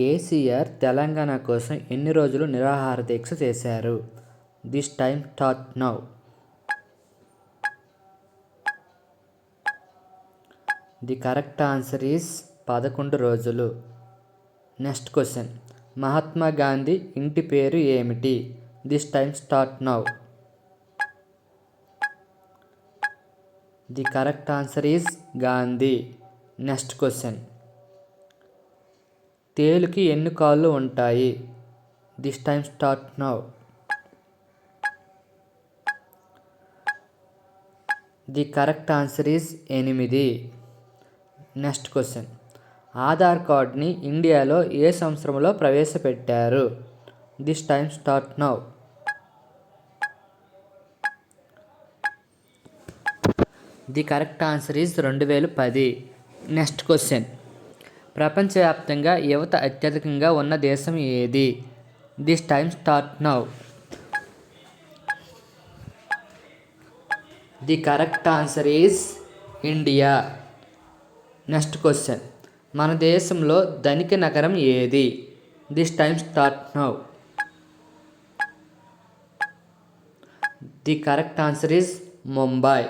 కేసీఆర్ తెలంగాణ కోసం ఎన్ని రోజులు నిరాహార దీక్ష చేశారు? This time start now the correct answer is పదకొండు రోజులు. నెక్స్ట్ క్వశ్చన్ మహాత్మా గాంధీ ఇంటి పేరు ఏమిటి? This time start now the correct answer is Gandhi. Next question తేలుకి ఎన్ని కాళ్ళు ఉంటాయి? This time start now the correct answer is ఎనిమిది. నెక్స్ట్ క్వశ్చన్ ఆధార్ కార్డ్ని ఇండియాలో ఏ సంవత్సరంలో ప్రవేశపెట్టారు? This time start now the correct answer is రెండు వేల పది. నెక్స్ట్ క్వశ్చన్ ప్రపంచవ్యాప్తంగా యువత అత్యధికంగా ఉన్న దేశం ఏది? This time start now the correct answer is India next question మన దేశంలో ధనిక నగరం ఏది? This time start now the correct answer is Mumbai